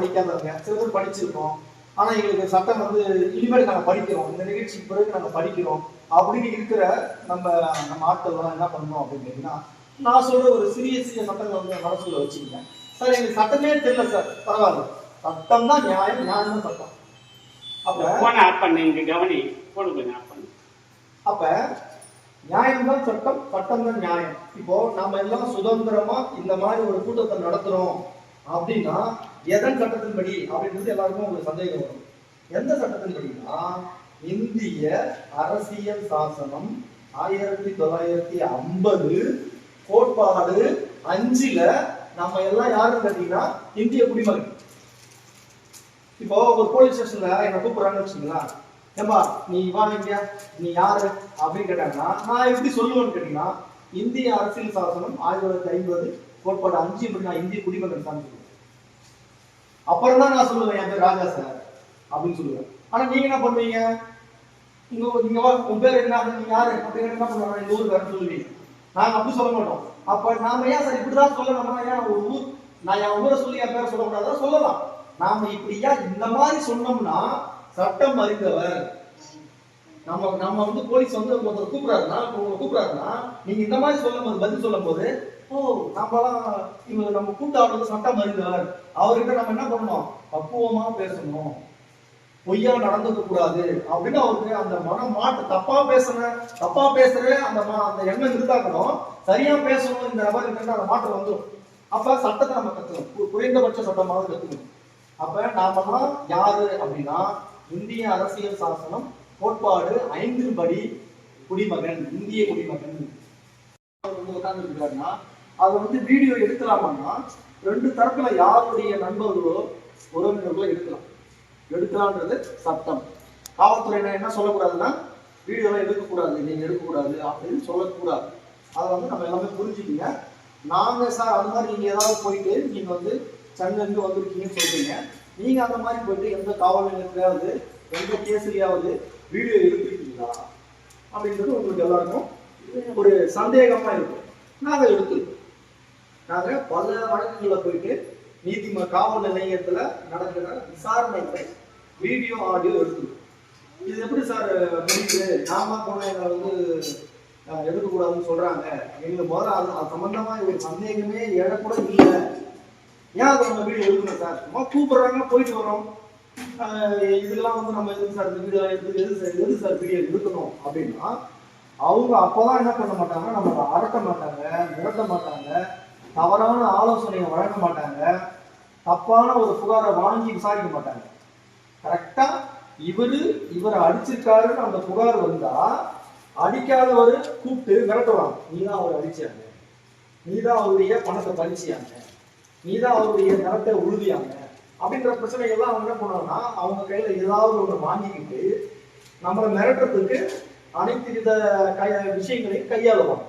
படிக்காதவங்க சில பேர் படிச்சிருக்கோம். ஆனா எங்களுக்கு சட்டம் வந்து இனிமேல் நாங்க படிக்கிறோம். இந்த நிகழ்ச்சிக்கு பிறகு நாங்க படிக்கிறோம். அப்படின்னு இருக்கிற நம்ம நம்ம ஆட்கள்லாம் என்ன பண்ணணும் அப்படின்னு கேட்டீங்கன்னா நான் சொல்ற ஒரு சிறிய சிறிய சட்டங்கள் வந்து மனசுல வச்சுக்கங்க சார் எங்களுக்கு சட்டமே தெரியல சார். பரவாயில்ல. சட்டம் தான் நியாயம். நியாயம் தான் சட்டம். அப்ப நியாயம் தான் சட்டம் சட்டம் தான் நியாயம். இப்போ நாம எல்லாம் சுதந்திரமா இந்த மாதிரி ஒரு கூட்டத்தை நடத்துறோம். அப்படின்னா எதன் சட்டத்தின்படி அப்படின்றது எல்லாருக்கும் ஒரு சந்தேகம் வரும். எந்த சட்டத்தின்படினா இந்திய அரசியல் சாசனம் ஆயிரத்தி தொள்ளாயிரத்தி ஐம்பது கோட்பாடு அஞ்சுல நம்ம எல்லாம் யாருன்னு கேட்டீங்கன்னா இந்திய குடிமகன். இப்போ ஒரு போலீஸ் ஸ்டேஷன்ல என்ன கூப்பிடுறாங்கன்னு வச்சுங்களா ஏம்பா நீ வா இந்தியா நீ யாரு? அப்படின்னு கேட்டாங்கன்னா நான் எப்படி சொல்லுவேன்னு கேட்டீங்கன்னா இந்திய அரசியல் சாசனம் ஆயிரத்தி தொள்ளாயிரத்தி ஐம்பது கோட்பாடு அஞ்சு இப்படி நான் இந்திய குடிமகன் தான் சொல்லுவேன். அப்புறம் தான் நான் சொல்லுவேன் என் பேர் ராஜா சார் அப்படின்னு சொல்லுவேன். ஆனா நீங்க என்ன பண்ணுவீங்க? இங்க நீங்க வா உன் பேர் என்ன? நீங்க யாரு? அப்படின்னு என்ன பண்ணுவாங்க? ஊர் ஊருக்காரன்னு சொல்லுவீங்க. நாங்க அப்படி சொல்ல மாட்டோம். அப்ப நாம ஏன் சார் இப்படிதான் சொல்ல நம்ம ஏன் ஒரு ஊர் நான் என் ஊரை சொல்லி என் பேரை சொல்லக்கூடாதான் சொல்லலாம். நாம இப்படியா இந்த மாதிரி சொன்னோம்னா சட்டம் அறிந்தவர் நம்ம நம்ம வந்து போலீஸ் வந்து ஒருத்தர் கூப்பிடாருன்னா உங்களை கூப்பிடாருன்னா நீங்க இந்த மாதிரி சொல்லும் போது பதில் சொல்லும் போது ஓ நம்மலாம் இவங்க நம்ம கூட்டாளர் சட்டம் அறிந்தவர் அவர்கிட்ட நம்ம என்ன பண்ணணும்? பக்குவமா பேசணும். பொய்யா நடந்துக்க கூடாது. அப்படின்னு அவருக்கு அந்த மனம் மாட்டு தப்பா பேசுறேன் தப்பா பேசுறே அந்த மா- அந்த எண்ணம் இருந்தாக்கணும் சரியா பேசணும் இந்த நபர்கிட்ட அந்த மாற்றம் வந்துடும். அப்ப சட்டத்தை நம்ம கத்துக்கணும். குறைந்தபட்ச சட்டமாக கத்துக்கணும். அப்ப நாமெல்லாம் யாரு அப்படின்னா இந்திய அரசியல் சாசனம் கோட்பாடு ஐந்தின் படி குடிமகன் இந்திய குடிமகன். அவர் வந்து உட்கார்ந்து இருக்காருன்னா அதை வந்து வீடியோ எடுக்கலாமான்னா ரெண்டு தரப்புல யாருடைய நண்பர்களோ உறவினர்களோ எடுக்கலாம். எடுக்கலான்றது சட்டம். காவல்துறையினர் என்ன சொல்லக்கூடாதுன்னா வீடியோலாம் எடுக்கக்கூடாது நீங்க எடுக்கக்கூடாது அப்படின்னு சொல்லக்கூடாது. அதை வந்து நம்ம எல்லாமே புரிஞ்சுக்கீங்க. நாங்க சார் அந்த மாதிரி நீங்க ஏதாவது போயிட்டு நீங்க வந்து சென்னையிலிருந்து வந்திருக்கீங்கன்னு சொல்றீங்க. நீங்க அந்த மாதிரி போயிட்டு எந்த காவல் நிலையத்திலாவது எந்த கேஸ்லயாவது வீடியோ எடுத்துருக்கீங்களா? அப்படின்றது உங்களுக்கு எல்லாருக்கும் ஒரு சந்தேகமாக இருக்கும். நாங்கள் எடுத்துருக்கோம். நாங்கள் பல வழக்குகள்ல போயிட்டு நீதிம காவல் நிலையத்தில் நடக்கிற விசாரணைகளை வீடியோ ஆடியோ எடுத்துருக்கோம். இது எப்படி சார் முடியுது? நாம போனால் எங்களை வந்து எடுக்கக்கூடாதுன்னு சொல்கிறாங்க எங்களுக்கு முதல்ல அது அது சம்மந்தமாக ஒரு சந்தேகமே எழக்கூட இல்லை. ஏன் அதை நம்ம வீடியோ எடுக்கணும் சார்? சும்மா கூப்பிட்றாங்க போயிட்டு வரோம் இதெல்லாம் வந்து நம்ம எதுக்கு சார் இந்த வீடியோ எடுத்து எது சார் எது சார் வீடியோ எடுக்கணும் அப்படின்னா அவங்க அப்போதான் என்ன பண்ண மாட்டாங்க? நம்மளை அடக்க மாட்டாங்க மிரட்ட மாட்டாங்க தவறான ஆலோசனையை வழங்க மாட்டாங்க தப்பான ஒரு புகாரை வாங்கி விசாரிக்க மாட்டாங்க. கரெக்டா இவரு இவரை அடிச்சிருக்காருன்னு அந்த புகார் வந்தா அடிக்காதவரு கூப்பிட்டு மிரட்டுவாங்க. நீதான் அவரை அடிச்சாங்க நீதான் அவருடைய பணத்தை பறிச்சியாங்க. நீதான் அவருடைய நிலத்தை உழுதியாங்க. அப்படின்ற பிரச்சனைகள்லாம் அவங்க என்ன பண்ணுவாங்கன்னா அவங்க கையில ஏதாவது ஒன்று வாங்கிக்கிட்டு நம்மளை மிரட்டுறதுக்கு அனைத்து வித கை விஷயங்களையும் கையாளுவாங்க.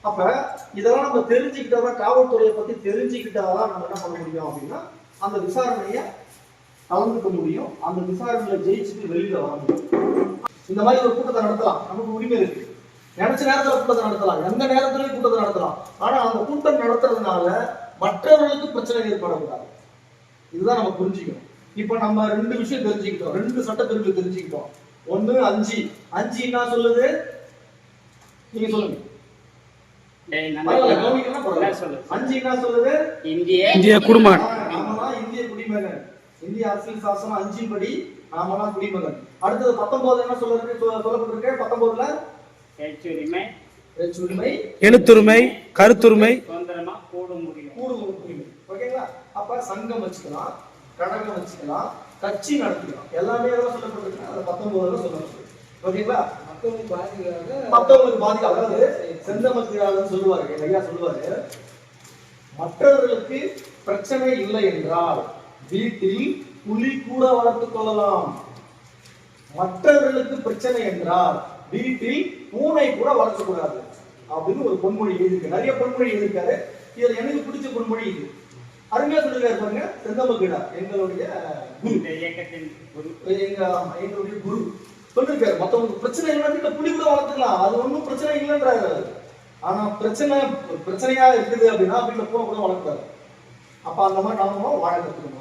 அப்ப இதெல்லாம் நம்ம தெரிஞ்சுக்கிட்டாதான் காவல்துறையை பத்தி தெரிஞ்சுக்கிட்டாதான் நம்ம என்ன பண்ண முடியும் அப்படின்னா அந்த விசாரணையை கலந்துக்க முடியும். அந்த விசாரணையில ஜெயிச்சுட்டு வெளியில வர முடியும். இந்த மாதிரி ஒரு கூட்டத்தை நடத்தலாம். நமக்கு உரிமை இருக்கு. நினைச்ச நேரத்துல கூட்டத்தை நடத்தலாம். எந்த நேரத்திலயும் கூட்டத்தை நடத்தலாம். ஆனா அந்த கூட்டம் நடத்துறதுனால மற்றவர்களுக்கு பிரச்சனை ஏற்படக்கூடாது. இதுதான் நம்ம புரிஞ்சுக்கணும். இப்ப நம்ம ரெண்டு விஷயம் தெரிஞ்சுக்கிட்டோம். ரெண்டு சட்டப்பிரிவு தெரிஞ்சுக்கிட்டோம். ஒண்ணு அஞ்சு. அஞ்சு என்ன சொல்லுது? நீங்க சொல்லுங்க. அஞ்சு என்ன சொல்லுது? இந்திய இந்திய குடிமகன். இந்திய குடிமகன். இந்திய அரசியல் சாசனம் அஞ்சின் படி நாமெல்லாம் குடிமகன். அடுத்தது பத்தொன்பது என்ன சொல்ல- சொல்லப்பட்டிருக்கு. பத்தொன்பதுல பேச்சுரிமை. உரிமை எழுத்துரிமை கருத்துரிமை. சுதந்திரமா கூட முடியும் கூடு உரிமை ஓகேங்களா அப்ப சங்கம் வச்சுக்கலாம் கடகம் வச்சுக்கலாம் கட்சி நடத்திக்கலாம். எல்லாமே எல்லாம் சொல்லப்பட்டிருக்கு அது பத்தொன்பதுல சொல்லப்பட்டிருக்கு. ஓகேங்களா? மக்களுக்கு பாதிக்காக மற்றவங்களுக்கு பாதிக்க அதாவது செந்தமக்கிறாளன்னு சொல்லுவாரு ஐயா சொல்லுவாரு. மற்றவர்களுக்கு பிரச்சனை இல்லை என்றால் வீட்டில் புலி கூட வளர்த்துக் கொள்ளலாம். மற்றவர்களுக்கு பிரச்சனை என்றால் வீட்டில் பூனை கூட வளர்க்கக்கூடாது அப்படின்னு ஒரு பொன்மொழி எழுதியிருக்கு. நிறைய பொன்மொழி எழுதியிருக்காரு. இதுல எனக்கு பிடிச்ச பொன்மொழி இது. அருமையா சொல்லிருக்காரு பாருங்க. செந்தமக்கிடா எங்களுடைய குரு. இயக்கத்தின் குரு. எங்க எங்களுடைய குரு. சொல்லிருக்காரு. மத்தவங்களுக்கு பிரச்சனை இல்லைன்னா புலி கூட வளர்த்துக்கலாம். அது ஒண்ணும் பிரச்சனை இல்லைன்றாரு. ஆனா பிரச்சனை பிரச்சனையா இருக்குது அப்படின்னா வீட்டுல பூனை கூட வளர்க்கூடாது அப்ப அந்த மாதிரி நாமளும் வாழ கத்துக்கணும்.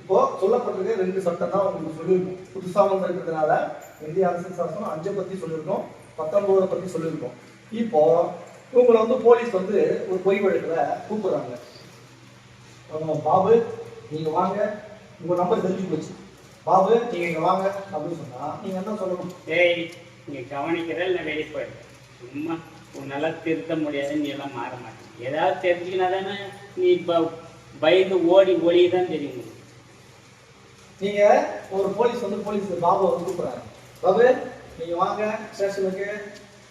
இப்போ சொல்லப்பட்டிருக்க ரெண்டு சட்டம் தான் உங்களுக்கு சொல்லியிருக்கோம். புதுசா வந்திருக்கிறதுனால இந்திய அரசியல் சாசனம் அஞ்சை பத்தி சொல்லியிருக்கோம். பத்தொன்பதை பத்தி சொல்லியிருக்கோம். இப்போ இவங்களை வந்து போலீஸ் வந்து ஒரு பொய் வழக்குல கூப்பிடுறாங்க. பாபு நீங்க வாங்க. உங்க நம்பர் தெரிஞ்சு போச்சு. பாபு நீங்க இங்க வாங்க அப்படின்னு சொன்னா நீங்க என்ன சொல்லணும்? ஏய் நீ கவனிக்கிற இல்லை வெளிப்பாடு சும்மா உன்னால திருத்த முடியாது நீ எல்லாம் மாற மாட்டேன் ஏதாவது தெரிஞ்சுக்கினா தானே நீ இப்போ பயந்து ஓடி ஒளி தான் தெரியும் உனக்கு. நீங்க ஒரு போலீஸ் வந்து போலீஸ் பாபு வந்து கூப்பிடுறாங்க பாபு நீங்க வாங்க ஸ்டேஷனுக்கு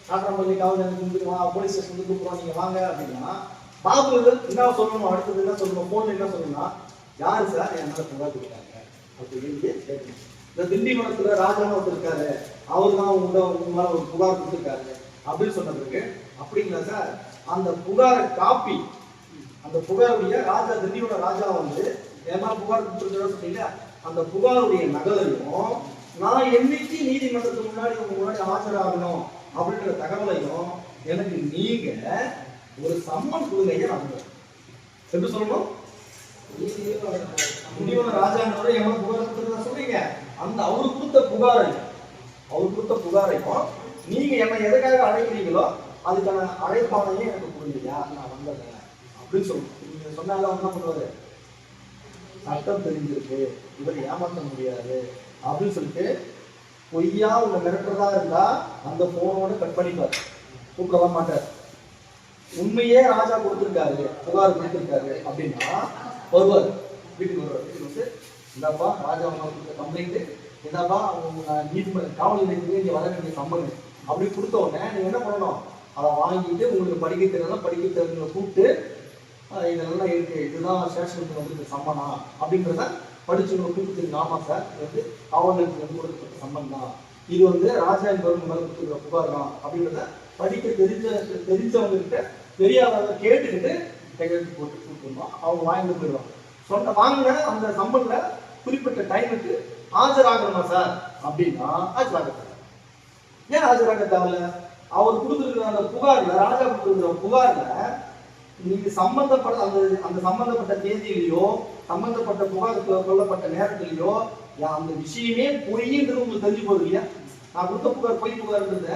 ஆத்திரம்பள்ளி காவல் நிலையத்துக்கு போலீஸ் ஸ்டேஷன் வந்து கூப்பிடுறோம் நீங்க வாங்க அப்படின்னா பாபு என்ன சொல்லணும் அடுத்தது என்ன சொல்லணும் போன்ல என்ன சொல்லணும்னா யாரு சார் என் புகார் கொடுத்தாங்க அப்படின்னு கேட்கணும். இந்த திண்டிவனத்துல ராஜான்னு ஒருத்தர் இருக்காரு. அவர் தான் உங்க உங்க மேல ஒரு புகார் கொடுத்துருக்காரு. அப்படின்னு சொன்னதுக்கு அப்படிங்களா சார் அந்த புகாரை காப்பி அந்த புகாருடைய ராஜா திண்டியோட ராஜா வந்து ஏமா புகார் கொடுத்துருக்காரு சொன்னீங்க அந்த புகாருடைய நகலையும் நான் என்னைக்கு நீதிமன்றத்துக்கு முன்னாடி உங்க முன்னாடி ஆஜராகணும் அப்படின்ற தகவலையும் எனக்கு நீங்க ஒரு சம்மன் கொடுங்க ஐயா நான் எப்படி சொல்லணும்? திண்டிவன ராஜான்றவரை எவ்வளவு புகார் கொடுத்துருந்தா சொல்றீங்க அந்த அவரு கொடுத்த புகாரை அவர் கொடுத்த புகாரைக்கும் நீங்க என்ன எதுக்காக அழைக்கிறீங்களோ அதுக்கான அழைப்பானையும் எனக்கு புரியலையா நான் வந்தேன் அப்படின்னு சொல்லணும் நீங்க சொன்னால என்ன பண்ணுவாரு? சட்டம் தெரிஞ்சிருக்கு இவர் ஏமாற்ற முடியாது அப்படின்னு சொல்லிட்டு பொய்யா உங்க மிரட்டுறதா இருந்தா அந்த போனோட கட் பண்ணிப்பார். கூப்பிடலாம் மாட்டார். உண்மையே ராஜா கொடுத்திருக்காரு புகார் கொடுத்திருக்காரு அப்படின்னா வருவார். வீட்டுக்கு வருவார். வீட்டுக்கு வந்து இந்தாப்பா ராஜா கொடுத்த கம்ப்ளைண்ட் இந்தாப்பா அவங்க நீதிமன்ற காவல் நிலையத்துக்கு இங்க வர வேண்டிய சம்மன் அப்படி கொடுத்த உடனே நீங்கள் என்ன பண்ணணும்? அதை வாங்கிட்டு உங்களுக்கு படிக்க தெரியலாம் படிக்க தெரிஞ்சவங்களை கூப்பிட்டு இதெல்லாம் இருக்கு இதுதான் ஸ்டேஷனுக்கு வந்து சம்மனா அப்படின்றத படிச்சவங்களை கூப்பிட்டு தெரியும் ஆமா சார் இது வந்து காவல் நிலையத்துக்கு வந்து கொடுக்கப்பட்ட சம்மன் தான். இது வந்து ராஜா என்பவர் மேலே கொடுத்துருக்க புகார் தான். அப்படின்றத படிக்க தெரிஞ்ச தெரிஞ்சவங்க கிட்ட தெரியாதவங்க கேட்டுக்கிட்டு கையெழுத்து போட்டு கொடுத்துருந்தோம். அவங்க வாங்கிட்டு போயிடுவாங்க. சொன்ன வாங்கின அந்த சம்பள குறிப்பிட்ட டைமுக்கு ஆஜராகணுமா சார் அப்படின்னா ஆஜராக ஏன் ஆஜராக தேவையில்ல? அவர் கொடுத்துருக்கிற அந்த புகார்ல ராஜா கொடுத்துருக்கிற புகார்ல நீங்க சம்பந்தப்பட்ட அந்த அந்த சம்பந்தப்பட்ட தேதியிலையோ சம்பந்தப்பட்ட புகார் கொல்லப்பட்ட நேரத்திலேயோ அந்த விஷயமே பொய்ன்றது உங்களுக்கு தெரிஞ்சு போகுது இல்லையா? நான் கொடுத்த புகார் பொய் புகார்ன்றத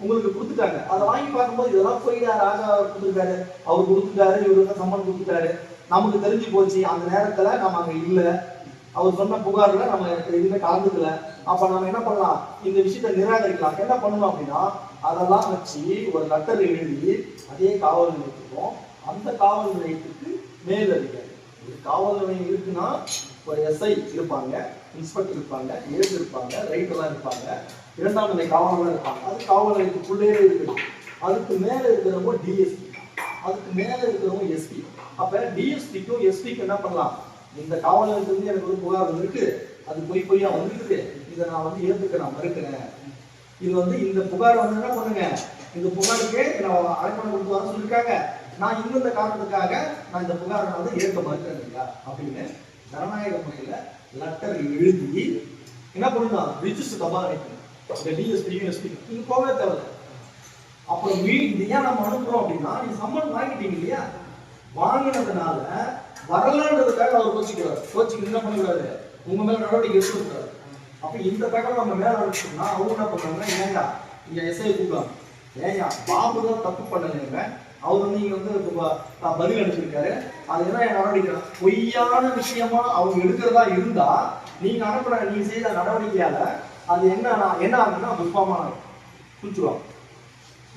உங்களுக்கு கொடுத்துட்டாங்க. அதை வாங்கி பார்க்கும்போது இதெல்லாம் பொய்டா ராஜா கொடுத்துருக்காரு. அவர் கொடுத்துட்டாரு இவரு தான் சம்மன் கொடுத்துட்டாரு. நமக்கு தெரிஞ்சு போச்சு அந்த நேரத்துல நம்ம அங்க இல்ல. அவர் சொன்ன புகார்ல நம்ம எதுவுமே கலந்துக்கல. அப்ப நம்ம என்ன பண்ணலாம்? இந்த விஷயத்தை நிராகரிக்கலாம். என்ன பண்ணணும் அப்படின்னா அதெல்லாம் வச்சு ஒரு லெட்டர் எழுதி அதே காவல் நிலையத்துக்கும் அந்த காவல் நிலையத்துக்கு மேல் அதிகாரி ஒரு காவல் நிலையம் இருக்குன்னா ஒரு எஸ்ஐ இருப்பாங்க இன்ஸ்பெக்டர் இருப்பாங்க ஏஜ் இருப்பாங்க ரைட்டர்லாம் இருப்பாங்க. இரண்டாம் நிலை காவலர்கள் இருப்பாங்க. அது காவல் நிலையத்துக்குள்ளே இருக்குது. அதுக்கு மேலே இருக்கிறவங்க டிஎஸ்பி அதுக்கு மேலே இருக்கிறவங்க எஸ்பி அப்போ டிஎஸ்பிக்கும் எஸ்பிக்கும் என்ன பண்ணலாம்? இந்த காவல் நிலையத்திலிருந்து எனக்கு ஒரு புகார் வந்திருக்கு அது பொய் பொய்யா வந்திருக்குது. இதை நான் வந்து ஏற்றுக்க நான் மறுக்கிறேன். இது வந்து இந்த புகார் வந்து என்ன பண்ணுங்க? இந்த புகாருக்கு நான் அழைப்பணம் கொடுத்து வர சொல்லியிருக்காங்க நான் இந்தந்த காரணத்துக்காக நான் இந்த புகாரை நான் வந்து ஏற்க மறுக்கிறேன் இல்லையா? அப்படின்னு ஜனநாயக முறையில் லெட்டர் எழுதி என்ன பண்ணணும் ரிஜிஸ்டர் தபால் அனுப்பணும் இந்த டிஎஸ்பி யூஎஸ்பி நீங்க போகவே தேவை அப்புறம் வீ இது ஏன் நம்ம அனுப்புறோம் அப்படின்னா நீ சம்மன் வாங்கிட்டீங்க இல்லையா? வாங்கினதுனால வரலான்றதுக்காக அவர் கோச்சிக்கிறார். கோச்சிங் என்ன பண்ணக்கூடாது உங்க மேல நடவடிக்கை எடுக்கக்கூடாது அப்ப இந்த தகவல் நம்ம மேல அனுப்பிச்சோம்னா அவங்க என்ன பண்றாங்க ஏங்க இங்க எஸ்ஐ கூப்பிடுவாங்க. ஏங்க பாபு தான் தப்பு பண்ணலைங்க. அவர் வந்து இங்க வந்து பதில் அனுப்பியிருக்காரு அது என்ன நடவடிக்கை? பொய்யான விஷயமா அவங்க எடுக்கிறதா இருந்தா நீங்க அனுப்புற நீங்க செய்த நடவடிக்கையால அது என்ன என்ன ஆகுதுன்னா புஷ்பமா குளிச்சுருவாங்க.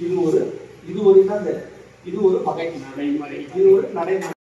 இது ஒரு இது ஒரு என்னது இது ஒரு பகை. நடைமுறை இது ஒரு நடைமுறை